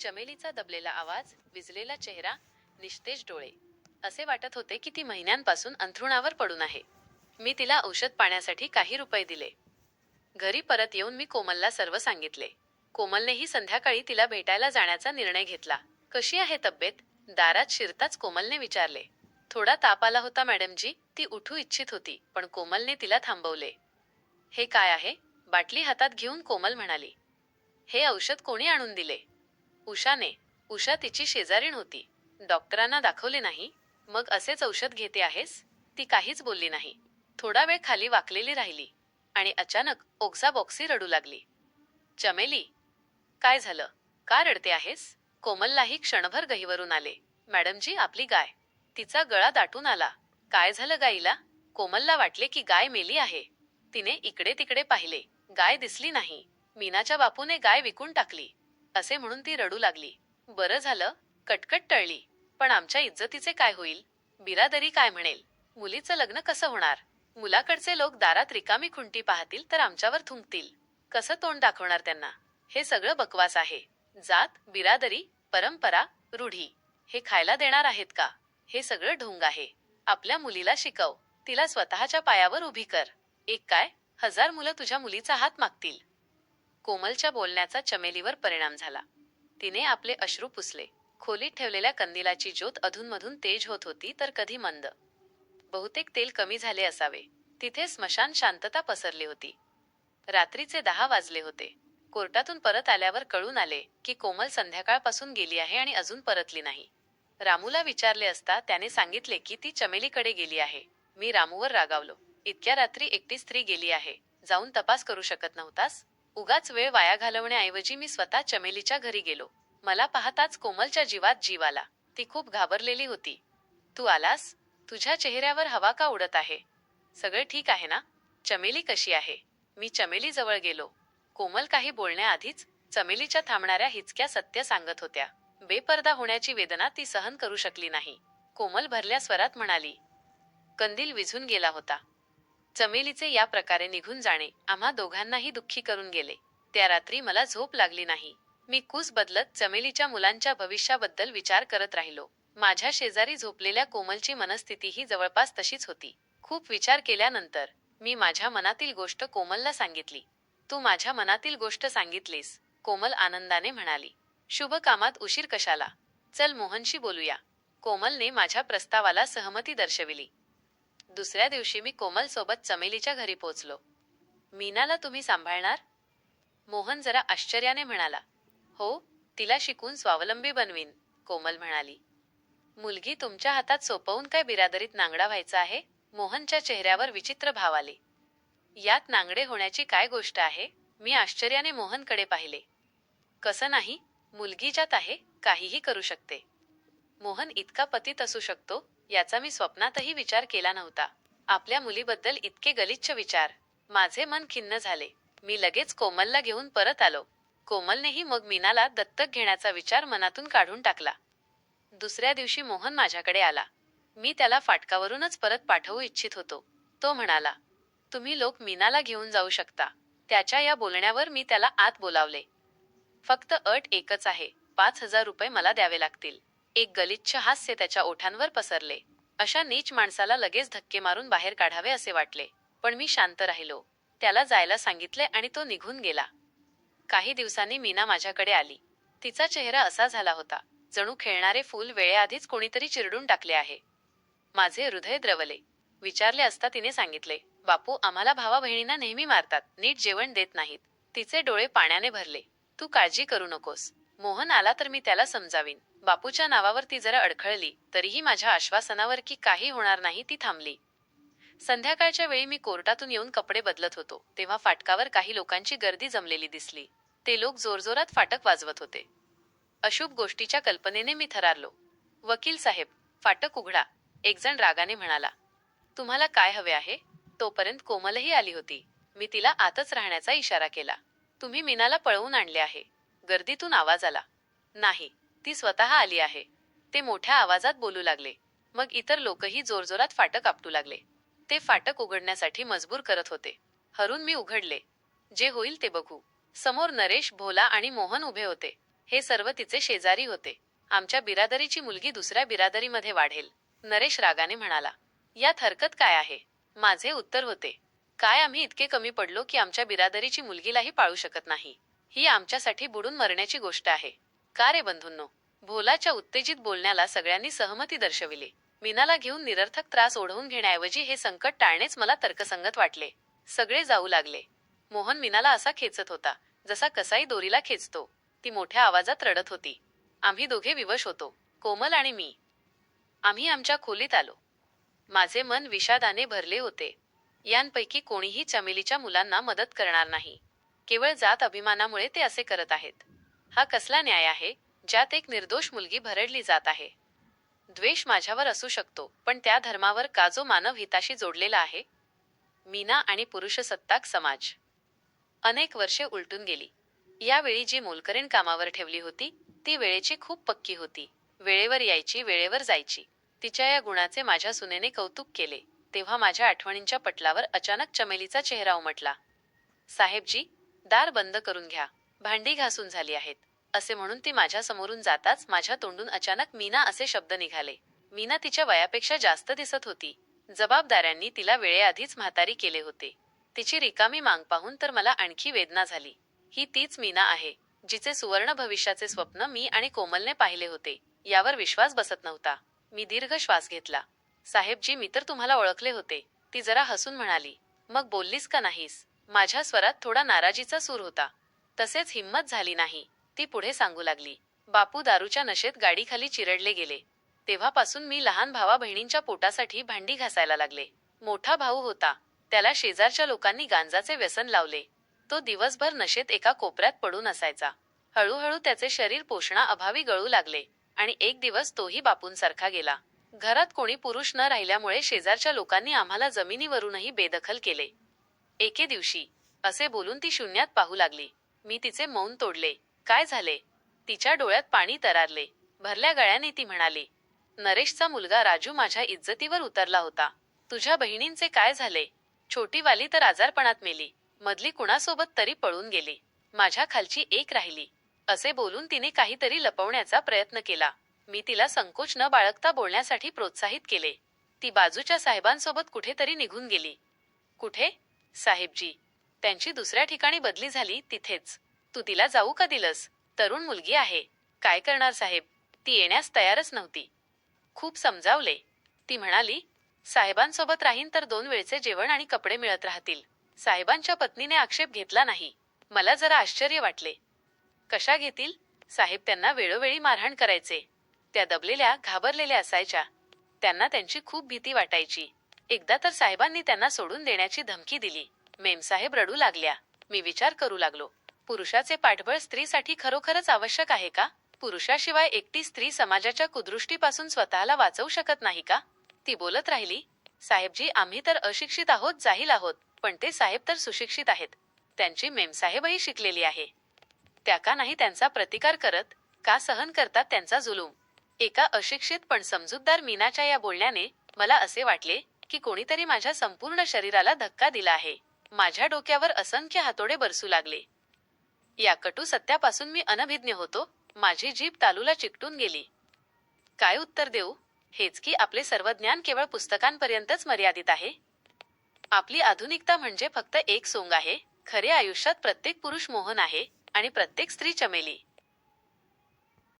चमेलीचा दबलेला आवाज विजलेला चेहरा निस्तेज डोळे. असे वाटत होते की ती महिन्यांपासून अंथरुणावर पडून आहे. मी तिला औषध पाण्यासाठी काही रुपये दिले. घरी परत येऊन मी कोमलला सर्व सांगितले. कोमलनेही संध्याकाळी तिला भेटायला जाण्याचा निर्णय घेतला. कशी आहे तब्येत? दारात शिरताच कोमलने विचारले. थोडा ताप आला होता मॅडमजी. ती उठू इच्छित होती पण कोमलने तिला थांबवले. हे काय आहे? बाटली हातात घेऊन कोमल म्हणाली. हे औषध कोणी आणून दिले? उषाने उषा तिची शेजारीण होती. डॉक्टरांना दाखवले नाही. मग असेच औषध घेते आहेस? ती काहीच बोलली नाही. थोडा वेळ खाली वाकलेली राहिली आणि अचानक ओक्सा बॉक्सी रडू लागली. चमेली काय झालं? का रडते आहेस? कोमललाही क्षणभर गहीवरून आले. मॅडमजी आपली गाय. तिचा गळा दाटून आला. काय झालं गाईला? कोमलला वाटले की गाय मेली आहे. तिने इकडे तिकडे पाहिले. गाय दिसली नाही. मीनाच्या बापूने गाय विकून टाकली. असे म्हणून ती रडू लागली. बरं झालं कटकट टळली. पण आमच्या इज्जतीचे काय होईल? बिरादरी काय म्हणेल? मुलीचं लग्न कसं होणार? मुलाकडचे लोक दारात रिकामी खुंटी पाहतील तर आमच्यावर थुंकतील. कसं तोंड दाखवणार त्यांना? हे सगळं बकवास आहे. जात बिरादरी परंपरा रूढी. हे खायला देणार आहेत का? हे सगळं ढोंग आहे. आपल्या मुलीला शिकव. तिला स्वतःच्या पायावर उभी कर. एक काय? हजार मुलं तुझ्या मुलीचा हात मागतील. कोमलच्या बोलण्याचा चमेलीवर परिणाम झाला. तिने आपले अश्रू पुसले. खोलीत ठेवलेल्या कंदिलाची ज्योत अधूनमधून तेज होत होती तर कधी मंद. बहुतेक तेल कमी झाले असावे. तिथे स्मशान शांतता पसरली होती. रात्रीचे दहा वाजले होते. कोर्टातून परत आल्यावर कळून आले की कोमल संध्याकाळपासून गेली आहे आणि अजून परतली नाही. रामूला विचारले असता त्याने सांगितले की ती चमेलीकडे गेली आहे. मी रामूवर रागावलो. इतक्या रात्री एकटी स्त्री गेली आहे. जाऊन तपास करू शकत नव्हतास? उगाच वेळ वाया घालवण्याऐवजी मी स्वतः चमेलीच्या घरी गेलो. मला पाहताच कोमलच्या जीवात जीव आला. ती खूप घाबरलेली होती. तू आलास? तुझ्या चेहऱ्यावर हवा का उडत आहे? सगळे ठीक आहे ना? चमेली कशी आहे? मी चमेली जवळ गेलो. कोमल काही बोलण्याआधीच चमेलीच्या थांबणाऱ्या हिचक्या सत्य सांगत होत्या. बेपर्दा होण्याची वेदना ती सहन करू शकली नाही. कोमल भरल्या स्वरात म्हणाली कंदील विझून गेला होता. चमेलीचे या प्रकारे निघून जाणे आम्हा दोघांनाही दुःखी करून गेले. त्या रात्री मला झोप लागली नाही. मी कूस बदलत चमेलीच्या मुलांच्या भविष्याबद्दल विचार करत राहिलो. माझ्या शेजारी झोपलेल्या कोमलची मनस्थितीही जवळपास तशीच होती. खूप विचार केल्यानंतर मी माझ्या मनातील गोष्ट कोमलला सांगितली. तू माझ्या मनातील गोष्ट सांगितलीस कोमल आनंदाने म्हणाली. शुभ कामात उशीर कशाला? चल मोहनशी बोलूया. कोमलने माझ्या प्रस्तावाला सहमती दर्शविली. दुसऱ्या दिवशी मी कोमल सोबत चमेलीच्या घरी पोचलो. मीनाला तुम्ही सांभाळणार? मोहन जरा आश्चर्याने म्हणाला. हो तिला शिकून स्वावलंबी बनवीन कोमल म्हणाली. मुलगी तुमच्या हातात सोपवून काय बिरादरीत नांगडा व्हायचा आहे? मोहनच्या चेहऱ्यावर विचित्र भाव आले. यात नांगडे होण्याची काय गोष्ट आहे? मी आश्चर्याने मोहनकडे पाहिले. कसं नाही? मुलगी ज्यात आहे काहीही करू शकते. मोहन इतका पतित असू शकतो? याचा मी स्वप्नातही विचार केला नव्हता. आपल्या मुलीबद्दल इतके गलिच्छ विचार. माझे मन खिन्न झाले. मी लगेच कोमलला घेऊन परत आलो. कोमलनेही मग मीनाला दत्तक घेण्याचा विचार मनातून काढून टाकला. दुसऱ्या दिवशी मोहन माझ्याकडे आला. मी त्याला फाटकावरूनच परत पाठवू इच्छित होतो. तो म्हणाला तुम्ही लोक मीनाला घेऊन जाऊ शकता. त्याच्या या बोलण्यावर मी त्याला आत बोलावले. फक्त अट एकच आहे. पाच हजार रुपये मला द्यावे लागतील. एक गलिच्छ हास्य त्याच्या ओठांवर पसरले. अशा नीच माणसाला लगेच धक्के मारून बाहेर काढावे असे वाटले. पण मी शांत राहिलो. त्याला जायला सांगितले आणि तो निघून गेला. काही दिवसांनी मीना माझ्याकडे आली. तिचा चेहरा असा झाला होता. जणू खेळणारे फूल वेळेआधीच कोणीतरी चिरडून टाकले आहे. माझे हृदय द्रवले. विचारले असता तिने सांगितले बापू आम्हाला भावा बहिणींना नेहमी मारतात. नीट जेवण देत नाहीत. तिचे डोळे पाण्याने भरले. तू काळजी करू नकोस. मोहन आला तर मी त्याला समजावीन. बापूच्या नावावर ती जरा अडखळली तरीही माझ्या आश्वासनावर की काही होणार नाही ती थांबली. संध्याकाळच्या वेळी मी कोर्टातून येऊन कपडे बदलत होतो तेव्हा फाटकावर काही लोकांची गर्दी जमलेली दिसली. ते लोक जोरजोरात फाटक वाजवत होते. अशुभ गोष्टीच्या कल्पनेने मी थरारलो. वकील साहेब फाटक उघडा एकजण रागाने म्हणाला. तुम्हाला काय हवे आहे? तोपर्यंत कोमलही आली होती. मी तिला आतच राहण्याचा इशारा केला. तुम्ही मीनाला पळवून आणले आहे. गर्दीतून आवाज आला. नाही ती स्वतः आली आहे. ते मोठ्या आवाजात बोलू लागले. मग इतर लोकही जोरजोरात फाटक आपटू लागले. ते फाटक उघडण्यासाठी मजबूर करत होते. हरून मी उघडले. जे होईल ते बघू. समोर नरेश भोला आणि मोहन उभे होते. हे सर्व तिचे शेजारी होते. आमच्या बिरादरीची मुलगी दुसऱ्या बिरादरीमध्ये वाढेल. नरेश रागाने म्हणाला. यात हरकत काय आहे? माझे उत्तर होते. काय आम्ही इतके कमी पडलो की आमच्या बिरादरीची मुलगीलाही पाळू शकत नाही? ही आमच्यासाठी बुडून मरण्याची गोष्ट आहे. का रे बंधूंनो? भोलाच्या उत्तेजित बोलण्याला सगळ्यांनी सहमती दर्शविली. मीनाला घेऊन निरर्थक त्रास ओढवून घेण्याऐवजी हे संकट टाळणेच मला तर्कसंगत वाटले. सगळे जाऊ लागले. मोहन मीनाला असा खेचत होता जसा कसाई दोरीला खेचतो. ती मोठ्या आवाजात रडत होती. आम्ही दोघे विवश होतो. कोमल आणि मी. आम्ही आमच्या खोलीत आलो. माझे मन विषादाने भरले होते. यांपैकी कोणीही चमेलीच्या मुलांना मदत करणार नाही. केवळ जात अभिमानामुळे ते असे करत आहेत. हा कसला न्याय आहे ज्यात एक निर्दोष मुलगी भरडली जात आहे? द्वेष माझ्यावर असू शकतो पण त्या धर्मावर का जो मानव हिताशी जोडलेला आहे? मीना आणि पुरुषसत्ताक समाज. अनेक वर्षे उलटून गेली. यावेळी जी मोलकरीण कामावर ठेवली होती ती वेळेची खूप पक्की होती. वेळेवर यायची वेळेवर जायची. तिच्या या गुणाचे माझ्या सुनेने कौतुक केले. तेव्हा माझ्या आठवणींच्या पटलावर अचानक चमेलीचा चेहरा उमटला. साहेबजी दार बंद करून घ्या. भांडी घासून झाली आहेत. असे म्हणून ती माझ्या समोरून जाताच माझ्या तोंडून अचानक मीना असे शब्द निघाले. मीना तिच्या वयापेक्षा जास्त दिसत होती. जबाबदाऱ्यांनी तिला वेळेआधीच म्हातारी केले होते. तिची रिकामी मांग पाहून तर मला आणखी वेदना झाली. ही तीच मीना आहे जिचे सुवर्ण भविष्याचे स्वप्न मी आणि कोमलने पाहिले होते. यावर विश्वास बसत नव्हता. मी दीर्घ श्वास घेतला. साहेबजी मी तर तुम्हाला ओळखले होते. ती जरा हसून म्हणाली मग बोललीस का नाहीस? माझ्या स्वरात थोडा नाराजीचा सूर होता. तसेच हिंमत झाली नाही. ती पुढे सांगू लागली. बापू दारूच्या नशेत गाडीखाली चिरडले गेले. तेव्हापासून मी लहान भावा बहिणींच्या पोटासाठी भांडी घासायला लागले. मोठा भाऊ होता. त्याला शेजारच्या लोकांनी गांजाचे व्यसन लावले. तो दिवसभर नशेत एका कोपऱ्यात पडून असायचा. हळूहळू त्याचे शरीर पोषणा अभावी गळू लागले आणि एक दिवस तोही बापूंसारखा गेला. घरात कोणी पुरुष न राहिल्यामुळे शेजारच्या लोकांनी आम्हाला जमिनीवरूनही बेदखल केले. एके दिवशी. असे बोलून ती शून्यात पाहू लागली. मी तिचे मौन तोडले. काय झाले? तिच्या डोळ्यात पाणी तरारले. भरल्या गळ्याने ती म्हणाली नरेशचा मुलगा राजू माझ्या इज्जतीवर उतरला होता. तुझ्या बहिणींचे काय झाले? छोटीवाली तर आजारपणात मेली. मधली कुणासोबत तरी पळून गेली. माझ्या खालची एक राहिली. असे बोलून तिने काहीतरी लपवण्याचा प्रयत्न केला. मी तिला संकोच न बाळगता बोलण्यासाठी प्रोत्साहित केले. ती बाजूच्या साहेबांसोबत कुठेतरी निघून गेली. कुठे? साहेबजी त्यांची दुसऱ्या ठिकाणी बदली झाली तिथेच. तू तिला जाऊ का दिलस? तरुण मुलगी आहे. काय करणार साहेब? ती येण्यास तयारच नव्हती. खूप समजावले. ती म्हणाली साहेबांसोबत राहीन तर दोन वेळचे जेवण आणि कपडे मिळत राहतील. साहेबांच्या पत्नीने आक्षेप घेतला नाही. मला जरा आश्चर्य वाटले. कशा घेतील? साहेब त्यांना वेळोवेळी मारहाण करायचे. त्या दबलेल्या घाबरलेल्या असायच्या. त्यांना त्यांची खूप भीती वाटायची. एकदा तर साहेबांनी त्यांना सोडून देण्याची धमकी दिली. मेमसाहेब रडू लागल्या. मी विचार करू लागलो. पुरुषाचे पाठबळ स्त्रीसाठी खरोखरच आवश्यक आहे का? पुरुषाशिवाय एकटी स्त्री समाजाच्या कुदृष्टीपासून स्वतःला वाचवू शकत नाही का? ती बोलत राहिली साहेबजी आम्ही तर अशिक्षित आहोत जाहील आहोत पण ते साहेब तर सुशिक्षित आहेत. त्यांची मेमसाहेबही शिकलेली आहे. त्या का नाही त्यांचा प्रतिकार करत? का सहन करतात त्यांचा जुलूम? एका अशिक्षित पण समजूतदार मीनाच्या या बोलण्याने मला असे वाटले की कोणीतरी माझ्या संपूर्ण शरीराला धक्का दिला आहे. माझ्या डोक्यावर असंख्य हातोडे बरसू लागले. या कटू सत्यापासून मी अनभिज्ञ होतो. माझी जीभ तालूला चिकटून गेली. काय उत्तर देऊ? हेच की आपले सर्व ज्ञान केवळ पुस्तकांपर्यंतच मर्यादित आहे. आपली आधुनिकता म्हणजे फक्त एक सोंग आहे. खरे आयुष्यात प्रत्येक पुरुष मोहन आहे आणि प्रत्येक स्त्री चमेली.